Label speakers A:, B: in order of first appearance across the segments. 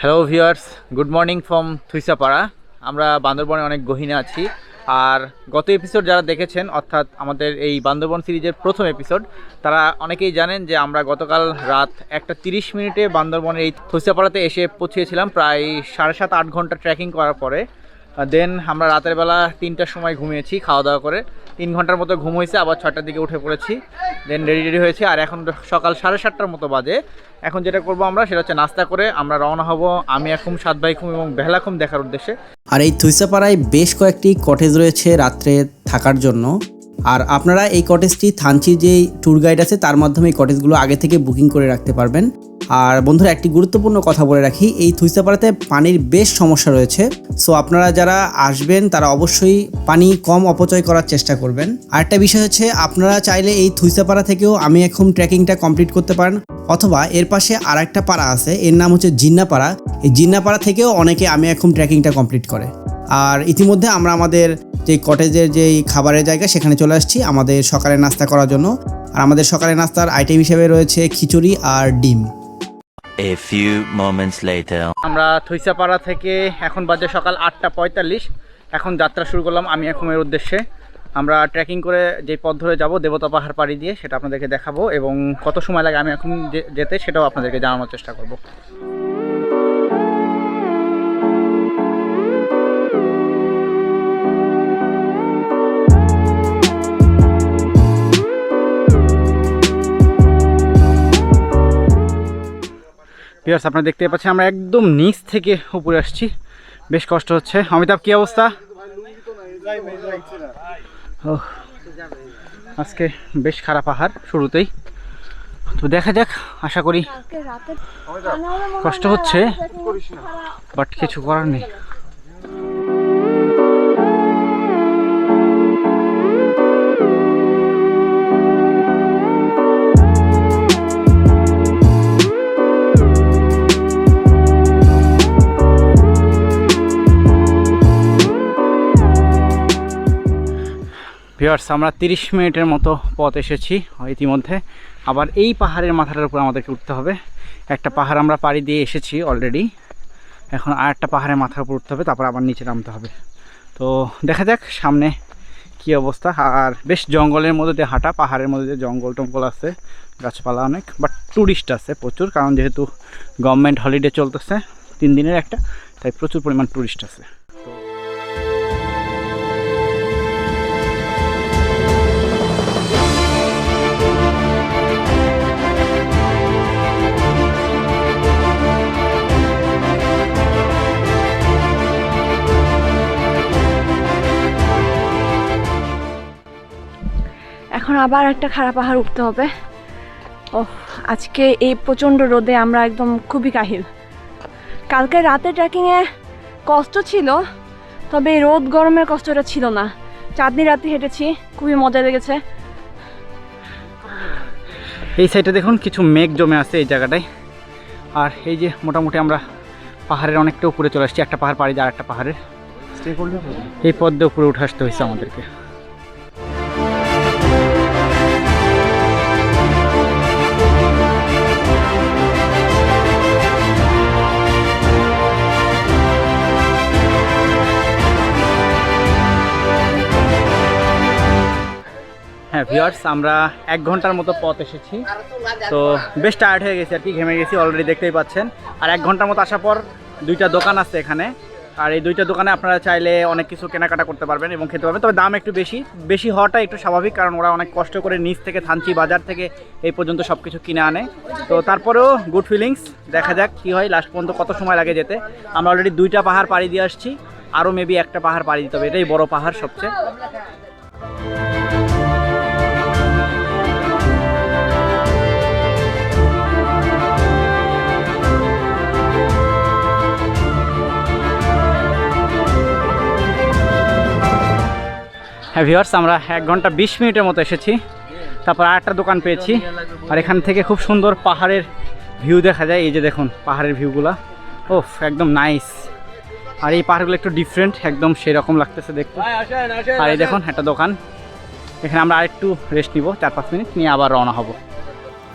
A: Hello viewers good morning from Thuisapara আমরা বান্দরবনে অনেক গহীনে আছি। আর গত এপিসোড যারা দেখেছেন, অর্থাৎ আমাদের এই বান্দরবন সিরিজের প্রথম এপিসোড তারা অনেকেই জানেন যে আমরা গতকাল রাত একটা তিরিশ মিনিটে বান্দরবনের এই থুইসাপাড়াতে এসে পৌঁছেছিলাম। প্রায় সাড়ে সাত আট ঘণ্টা ট্রেকিং করার পরে। দেন আমরা রাতের বেলা তিনটার সময় ঘুমিয়েছি, খাওয়া দাওয়া করে। তিন ঘণ্টার মতো ঘুম হয়েছে, আবার ছটার দিকে উঠে পড়েছি। দেন রেডি রেডি হয়েছে, আর এখন সকাল সাড়ে সাতটার মতো বাজে। এখন যেটা করব আমরা, সেটা হচ্ছে নাস্তা করে আমরা রওনা হব আমি এখন সাত ভাই খুম এবং বেহলাকুম দেখার উদ্দেশ্যে।
B: আর এই থুইসাপাড়ায় বেশ কয়েকটি কটেজ রয়েছে রাত্রে থাকার জন্য। আর আপনারা এই কটেজটি থানচির যে ট্যুর গাইড আছে, তার মাধ্যমে এই কটেজগুলো আগে থেকে বুকিং করে রাখতে পারবেন। আর বন্ধুরা, একটি গুরুত্বপূর্ণ কথা বলে রাখি, এই থুইসাপাড়াতে পানির বেশ সমস্যা রয়েছে। সো আপনারা যারা আসবেন, তারা অবশ্যই পানি কম অপচয় করার চেষ্টা করবেন। আরেকটা বিষয় হচ্ছে, আপনারা চাইলে এই থুইসাপাড়া থেকেও আমি এখন ট্রেকিংটা কমপ্লিট করতে পারেন। অথবা, এর পাশে আর একটা পাড়া আছে, এর নাম হচ্ছে জিন্নাপাড়া। এই জিন্নাপাড়া থেকেও অনেকে আমি এখন ট্রেকিংটা কমপ্লিট করে। আর ইতিমধ্যে আমরা আমাদের যে কটেজের যে খাবারের জায়গা সেখানে চলে আসছি আমাদের সকালে নাস্তা করার জন্য। আর আমাদের সকালে নাস্তার আইটেম হিসেবে রয়েছে খিচুড়ি আর ডিম।
C: A few moments later.
A: আমরা থইসাপাড়া থেকে এখন বাজে সকাল আটটা পঁয়তাল্লিশ। এখন যাত্রা শুরু করলাম আমি এর উদ্দেশ্যে। আমরা ট্রেকিং করে যে পথ ধরে যাব দেবতা পাহাড় পাড়ি দিয়ে সেটা আপনাদেরকে দেখাবো এবং কত সময় লাগে আমি এখন যে- যেতে সেটাও আপনাদেরকে জানানোর চেষ্টা করব। পিয়ার্স আপনারা দেখতে পাচ্ছেন আমরা একদম নিচ থেকে উপরে আসছি। বেশ কষ্ট হচ্ছে। অমিতাভ কি অবস্থা? আজকে বেশ খারাপ আহার শুরুতেই। তো দেখা যাক আশা করি কষ্ট হচ্ছে বাট কিছু করার নেই। ভিওয়ার্স আমরা তিরিশ মিনিটের মতো পথ এসেছি ইতিমধ্যে। আবার এই পাহাড়ের মাথাটার উপর আমাদেরকে উঠতে হবে। একটা পাহাড় আমরা পাড়ি দিয়ে এসেছি অলরেডি এখন আর একটা পাহাড়ের মাথার উপর উঠতে হবে, তারপর আবার নিচে নামতে হবে। তো দেখা যাক সামনে কি অবস্থা। আর বেশ জঙ্গলের মধ্যে দিয়ে হাঁটা, পাহাড়ের মধ্যে দিয়ে জঙ্গল টঙ্গল আছে, গাছপালা অনেক বাট ট্যুরিস্ট আছে প্রচুর, কারণ যেহেতু গভর্নমেন্ট হলিডে চলতেছে, তিন দিনের একটা, তাই প্রচুর পরিমাণ ট্যুরিস্ট আছে।
D: আবার একটা খারাপ পাহাড় উঠতে হবে। ও আজকে এই প্রচণ্ড রোদে আমরা একদম খুবই কাহিল। কালকে রাতে ট্রেকিংয়ে কষ্ট ছিল তবে এই রোদ গরমের কষ্টটা ছিল না। চাঁদনি রাতে হেঁটেছি খুবই মজা লেগেছে।
A: এই সাইডে দেখুন কিছু মেঘ জমে আছে এই জায়গাটায়। আর এই যে মোটামুটি আমরা পাহাড়ের অনেকটা উপরে চলে আসছি একটা পাহাড় পাড়ি আর একটা পাহাড়ের। এই পদ্মে উপরে উঠে আসতে হয়েছে আমাদেরকে। হ্যাঁ ভিওয়ার্স আমরা এক ঘণ্টার মতো পথ এসেছি। তো বেশ টায়ার্ড হয়ে গেছি আর কি, ঘেমে গেছি অলরেডি দেখতেই পাচ্ছেন। আর এক ঘণ্টার মতো আসার পর দুইটা দোকান আছে এখানে। আর এই দুইটা দোকানে আপনারা চাইলে অনেক কিছু কেনাকাটা করতে পারবেন এবং খেতে পারবেন। তবে দাম একটু বেশি। বেশি হওয়াটা একটু স্বাভাবিক, কারণ ওরা অনেক কষ্ট করে নিচ থেকে থানচি বাজার থেকে এই পর্যন্ত সব কিছু কিনে আনে। তো তারপরেও গুড ফিলিংস দেখা যাক কী হয়। লাস্ট পর্যন্ত কত সময় লাগে যেতে। আমরা অলরেডি দুইটা পাহাড় পাড়ি দিয়ে আসছি। আরও মেবি একটা পাহাড় পাড়ি দিতে হবে। এটাই বড় পাহাড় সবচেয়ে। হ্যাঁ ভিওয়ার্স আমরা এক ঘণ্টা বিশ মিনিটের মতো এসেছি। তারপর আর একটা দোকান পেয়েছি। আর এখান থেকে খুব সুন্দর পাহাড়ের ভিউ দেখা যায়। এই যে দেখুন পাহাড়ের ভিউগুলা ওফ একদম নাইস আর এই পাহাড়গুলো একটু ডিফারেন্ট একদম সেই রকম লাগতেছে দেখতে। আর এই দেখুন একটা দোকান। এখানে আমরা আরেকটু রেস্ট নিব চার পাঁচ মিনিট নিয়ে আবার রওনা হব।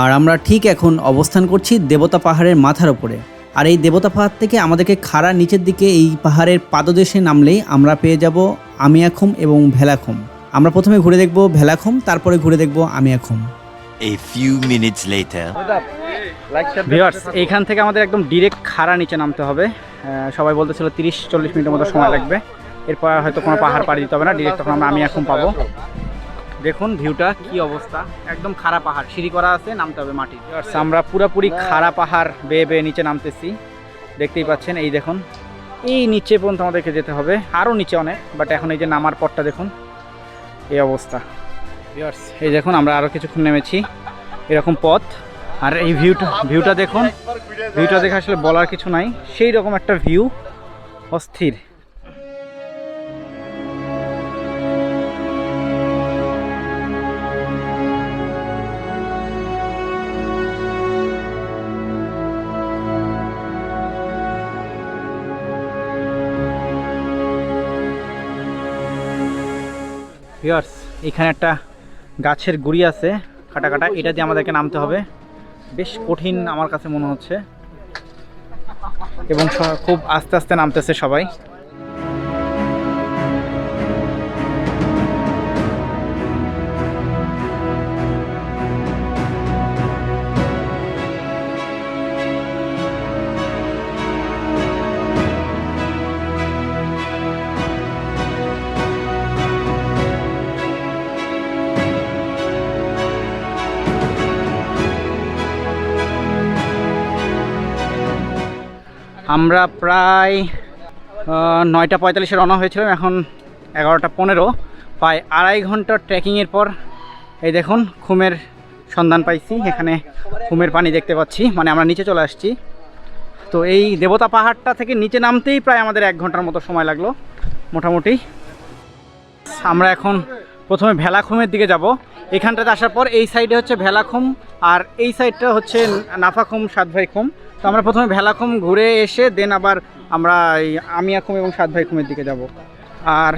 B: আর আমরা ঠিক এখন অবস্থান করছি দেবতা পাহাড়ের মাথার ওপরে আর এই দেবতা পাহাড় থেকে আমাদেরকে খাড়া নিচের দিকে এই পাহাড়ের পাদদেশে নামলেই আমরা পেয়ে যাব আমিয়াখুম এবং ভেলাখুম। আমরা প্রথমে ঘুরে দেখব ভেলাখুম তারপরে ঘুরে দেখব Amiakhum.
C: A few minutes later.
A: Viewers এইখান থেকে আমাদের একদম ডিরেক্ট খাড়া নিচে নামতে হবে। সবাই বলতেছিল তিরিশ চল্লিশ মিনিটের মতো সময় লাগবে। এরপর হয়তো কোনো পাহাড় পাড়ি দিতে হবে না ডিরেক্ট তখন আমরা আমি এখন পাবো। দেখুন ভিউটা কি অবস্থা। একদম খাড়া পাহাড় সিঁড়ি করা আছে নামতে হবে মাটি। আমরা পুরোপুরি খাড়া পাহাড় বেয়ে বেয়ে নিচে নামতেছি। দেখতেই পাচ্ছেন এই দেখুন। এই নিচে পর্যন্ত আমাদেরকে যেতে হবে। আরও নিচে অনেক বাট এখন এই যে নামার পথটা দেখুন, এই অবস্থা। এই দেখুন, আমরা আরও কিছুক্ষণ নেমেছি। এরকম পথ। আর এই ভিউটা ভিউটা দেখুন ভিউটা দেখে আসলে বলার কিছু নাই। সেই রকম একটা ভিউ অস্থির। ভিউয়ার্স এখানে একটা গাছের গুড়ি আছে কাটা কাটা এটা দিয়ে আমাদেরকে নামতে হবে। বেশ কঠিন আমার কাছে মনে হচ্ছে। এবং খুব আস্তে আস্তে নামতেছে সবাই। আমরা প্রায় নয়টা পঁয়তাল্লিশে রওনা হয়েছিলাম, এখন এগারোটা পনেরো। প্রায় আড়াই ঘণ্টা ট্রেকিংয়ের পর, এই দেখুন খুমের সন্ধান পাইছি। এখানে খুমের পানি দেখতে পাচ্ছি মানে আমরা নিচে চলে আসছি। তো এই দেবতা পাহাড়টা থেকে নিচে নামতেই প্রায় আমাদের এক ঘণ্টার মতো সময় লাগল, মোটামুটি। আমরা এখন প্রথমে ভেলাখুমের দিকে যাব। এখানটাতে আসার পর এই সাইডে হচ্ছে ভেলাখুম আর এই সাইডটা হচ্ছে নাফাখুম সাতভাই খুম তো আমরা প্রথমে ভেলাখুম ঘুরে এসে দেন আবার আমরা এই আমিয়াখুম এবং সাত খুমের দিকে যাব। আর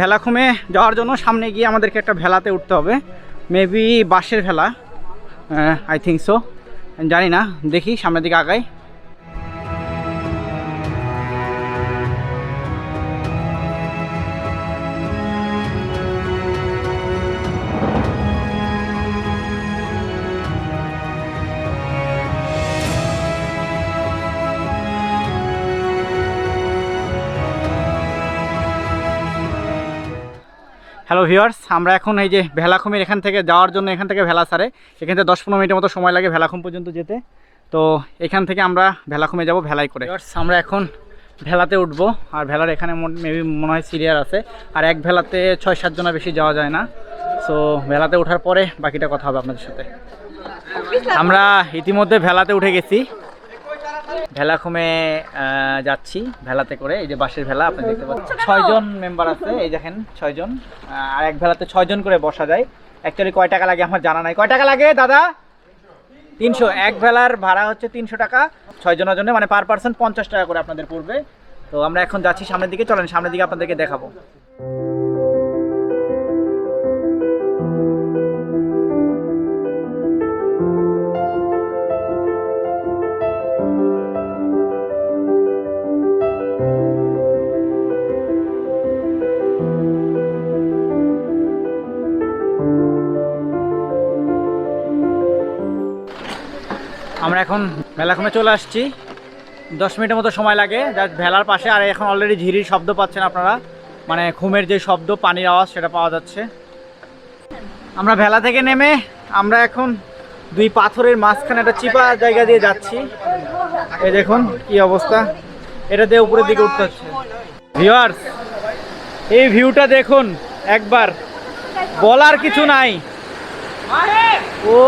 A: ভেলাখুমে যাওয়ার জন্য সামনে গিয়ে আমাদেরকে একটা ভেলাতে উঠতে হবে। মেবি বাঁশের ভেলা আই থিঙ্ক সো জানি না দেখি সামনের দিকে আগাই। হ্যালো ভিউয়ার্স আমরা এখন এই যে ভেলাখুমের এখান থেকে যাওয়ার জন্য এখান থেকে ভেলা সারে। এখান থেকে দশ পনেরো মিনিটের মতো সময় লাগে ভেলাখুম পর্যন্ত যেতে। তো এখান থেকে আমরা ভেলাখুমে যাব ভেলাই করে। আমরা এখন ভেলাতে উঠবো, আর ভেলার এখানে মেবি মনে হয় সিরিয়ার আছে। আর এক ভেলাতে ছয় সাতজনা বেশি যাওয়া যায় না। সো ভেলাতে ওঠার পরে বাকিটা কথা হবে আপনাদের সাথে। আমরা ইতিমধ্যে ভেলাতে উঠে গেছি। ভেলাখুমে যাচ্ছি ভেলাতে করে। এই যে বাসের ভেলা, আপনি দেখতে পাচ্ছেন। ছয়জন মেম্বার আছে, এই দেখেন, ছয়জন। আর এক ভেলাতে ছয়জন করে বসা যায়। অ্যাকচুয়ালি কয় টাকা লাগে আমার জানা নাই। কয় টাকা লাগে, দাদা? তিনশো। এক ভেলার ভাড়া হচ্ছে তিনশো টাকা। ছয়জনের জন্য মানে পার পার্সন পঞ্চাশ টাকা করে আপনাদের পড়বে। তো আমরা এখন যাচ্ছি সামনের দিকে। চলেন, সামনের দিকে আপনাদেরকে দেখাবো। আমরা এখন মেলাখমে চলে আসছি। দশ মিনিটের মতো সময় লাগে। যা ভেলার পাশে আর এখন অলরেডি ঝিরির শব্দ পাচ্ছেন আপনারা। মানে ঘুমের যে শব্দ পানির আওয়াজ সেটা পাওয়া যাচ্ছে। আমরা ভেলা থেকে নেমে আমরা এখন দুই পাথরের মাঝখানে একটা চিপা জায়গা দিয়ে যাচ্ছি। এই দেখুন কি অবস্থা। এটা দিয়ে উপরের দিকে উঠতে হচ্ছে। ভিউয়ার্স এই ভিউটা দেখুন একবার। বলার কিছু নাই। ও।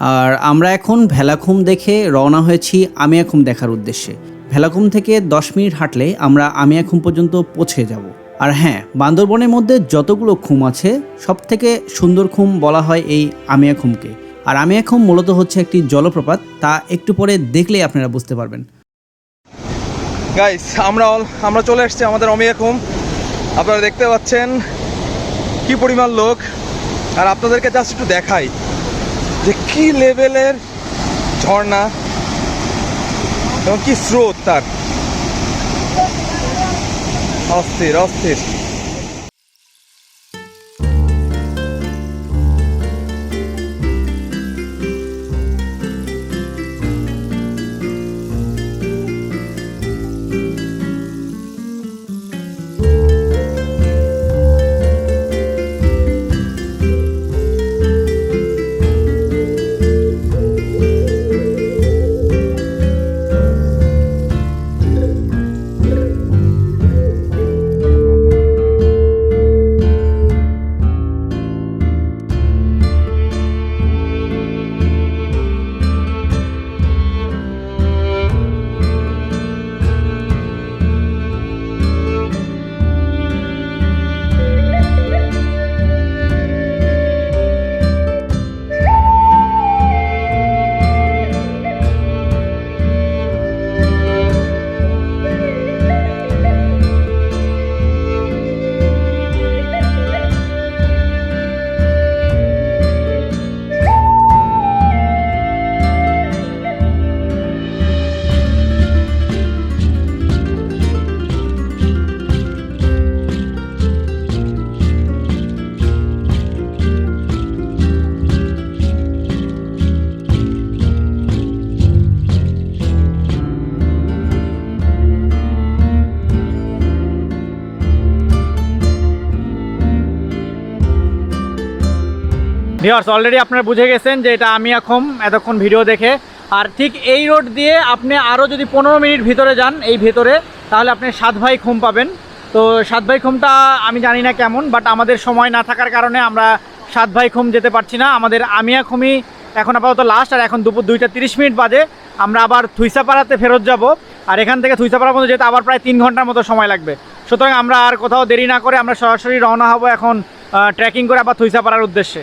B: আর আমরা এখন ভেলাখুম দেখে রওনা হয়েছি আমিয়াখুম দেখার উদ্দেশ্যে। ভেলাখুম থেকে দশ মিনিট হাঁটলে আমরা আমিয়াখুম পর্যন্ত পৌঁছে যাব। আর হ্যাঁ বান্দরবনের মধ্যে যতগুলো খুম আছে সব থেকে সুন্দর খুম বলা হয় এই আমিয়াখুমকে আর আমিয়াখুম মূলত হচ্ছে একটি জলপ্রপাত, তা একটু পরে দেখলেই আপনারা বুঝতে পারবেন।
E: গাইস আমরা আমরা চলে এসেছি আমাদের অমিয়াকুম আপনারা দেখতে পাচ্ছেন কি পরিমাণ লোক। আর আপনাদেরকে জাস্ট একটু দেখাই। যে কি লেভেলের ঝর্ণা এবং কি স্রোত তার। অস্থির অস্থির।
A: ভিওর্স অলরেডি আপনারা বুঝে গেছেন যে এটা আমি এখন এতক্ষণ ভিডিও দেখে। আর ঠিক এই রোড দিয়ে আপনি আরও যদি পনেরো মিনিট ভিতরে যান এই ভেতরে, তাহলে আপনি সাত ভাই খুম পাবেন। তো সাত ভাই খুমটা আমি জানি না কেমন বাট আমাদের সময় না থাকার কারণে আমরা সাত ভাই খুম যেতে পারছি না। আমাদের আমিয়া খুমই এখন আপাতত লাস্ট আর এখন দুপুর দুইটা তিরিশ মিনিট বাদে আমরা আবার থুইসাপাড়াতে ফেরত যাব, আর এখান থেকে থুইসাপাড়া পর্যন্ত যেতে আবার প্রায় তিন ঘণ্টার মতো সময় লাগবে। সুতরাং আমরা আর কোথাও দেরি না করে আমরা সরাসরি রওনা হব এখন ট্রেকিং করে আবার থুইসাপাড়ার উদ্দেশ্যে।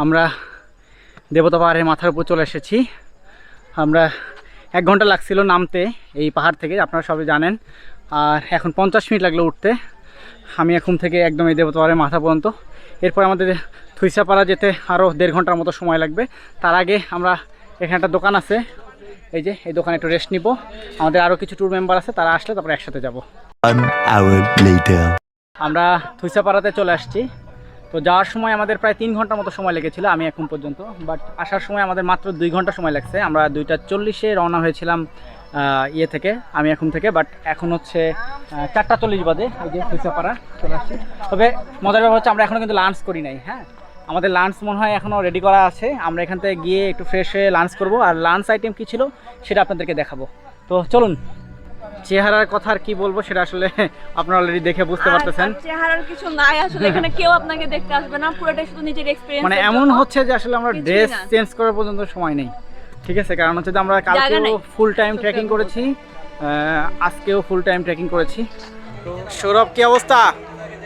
A: আমরা দেবতা পাহাড়ের মাথার উপর চলে এসেছি। আমরা এক ঘণ্টা লাগছিল নামতে এই পাহাড় থেকে আপনারা সবাই জানেন। আর এখন পঞ্চাশ মিনিট লাগল উঠতে। আমি এখন থেকে একদম এই দেবতা পাহাড়ের মাথা পর্যন্ত। এরপর আমাদের থুইসাপাড়া যেতে আরও দেড় ঘণ্টার মতো সময় লাগবে। তার আগে আমরা এখানে একটা দোকান আছে। এই যে এই দোকানে একটু রেস্ট নিব। আমাদের আরও কিছু ট্যুর মেম্বার আছে তারা আসলে তারপরে একসাথে যাব. আমরা থুইসাপাড়াতে চলে আসছি। তো যাওয়ার সময় আমাদের প্রায় তিন ঘণ্টার মতো সময় লেগেছিল আমি এখন পর্যন্ত। বাট আসার সময় আমাদের মাত্র দুই ঘণ্টা সময় লাগছে। আমরা দুইটা চল্লিশে রওনা হয়েছিলাম ইয়ে থেকে, আমি এখন থেকে। বাট এখন হচ্ছে চারটা চল্লিশ বাদে ওই যে থুইসাপাড়া চলে আসছি। তবে মজার ব্যাপার হচ্ছে আমরা এখনও কিন্তু লাঞ্চ করি নাই হ্যাঁ? আমাদের লাঞ্চ মনে হয় এখনও রেডি করা আছে। আমরা এখান থেকে গিয়ে একটু ফ্রেশ হয়ে লাঞ্চ করব। আর লাঞ্চ আইটেম কী ছিল সেটা আপনাদেরকে দেখাবো। তো চলুন চেহারার কথা আর কি বলব সেটা আসলে আপনারা অলরেডি দেখে বুঝতে পারতেছেন।
D: চেহারার কিছু নাই আসলে এখানে কেউ আপনাকে দেখতে আসবে না পুরোটাই শুধু নিজের এক্সপেরিয়েন্স
A: মানে এমন হচ্ছে যে আসলে আমরা ড্রেস চেঞ্জ করার পর্যন্ত সময় নেই ঠিক আছে? কারণ হচ্ছে যে আমরা কালকেও ফুল টাইম ট্রেকিং করেছি আজকেও ফুল টাইম ট্রেকিং করেছি। সৌরভ কি অবস্থা?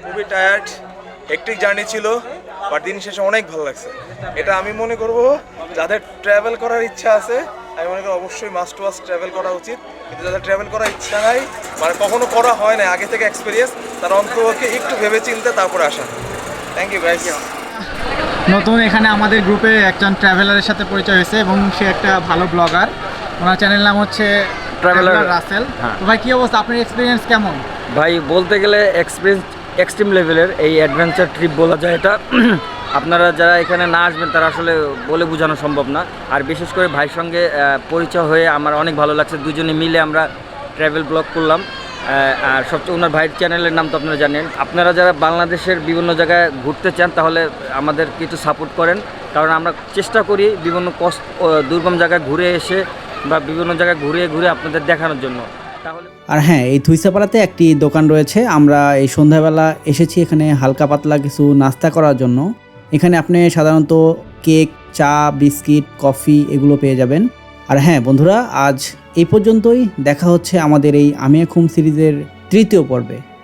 E: খুবই টায়ার্ড হেক্টিক জার্নি ছিল বাট দিন শেষে অনেক ভালো লাগছে। এটা আমি মনে করব যাদের ট্রাভেল করার ইচ্ছা আছে আমি মনে করি অবশ্যই মাস্ট ওয়াস ট্রাভেল করা উচিত। কিন্তু যাদের ট্রাভেল করার ইচ্ছা নাই মানে কখনো করা হয় না আগে থেকে এক্সপিরিয়েন্স তারা অন্তপক্ষে একটু ভেবে চিন্তে তারপরে আসা। থ্যাংক ইউ গাইস
A: নতুন এখানে আমাদের গ্রুপে একজন ট্রাভেলারের সাথে পরিচয় হয়েছে এবং সে একটা ভালো ব্লগার ওনার চ্যানেল নাম হচ্ছে। ট্রাভেলার রাসেল
F: হ্যাঁ।
A: তো ভাই কি অবস্থা? আপনার এক্সপিরিয়েন্স কেমন?
F: ভাই বলতে গেলে এক্সপিরিয়েন্স এক্সট্রিম লেভেলের এই অ্যাডভেঞ্চার ট্রিপ বলা যায় এটা। আপনারা যারা এখানে না আসবেন, তারা আসলে বলে বোঝানো সম্ভব না। আর বিশেষ করে ভাইয়ের সঙ্গে পরিচয় হয়ে আমার অনেক ভালো লাগছে। দুজনে মিলে আমরা ট্রাভেল ব্লগ করলাম। আর সবচেয়ে ওনার ভাইয়ের চ্যানেলের নাম তো আপনারা জানেন। আপনারা যারা বাংলাদেশের বিভিন্ন জায়গায় ঘুরতে চান, তাহলে আমাদের কিছু সাপোর্ট করেন। কারণ আমরা চেষ্টা করি বিভিন্ন কষ্ট দুর্গম জায়গায় ঘুরে এসে বা বিভিন্ন জায়গায় ঘুরে ঘুরে আপনাদের দেখানোর জন্য। তাহলে
A: আর হ্যাঁ এই থুইসাপাড়াতে একটি দোকান রয়েছে। আমরা এই সন্ধ্যাবেলা এসেছি এখানে হালকা পাতলা কিছু নাস্তা করার জন্য। এখানে আপনি সাধারণত কেক, চা, বিস্কিট, কফি এগুলো পেয়ে যাবেন। আর হ্যাঁ বন্ধুরা, আজ এই পর্যন্তই। দেখা হচ্ছে আমাদের এই আমিয়া খুম সিরিজের তৃতীয় পর্বে।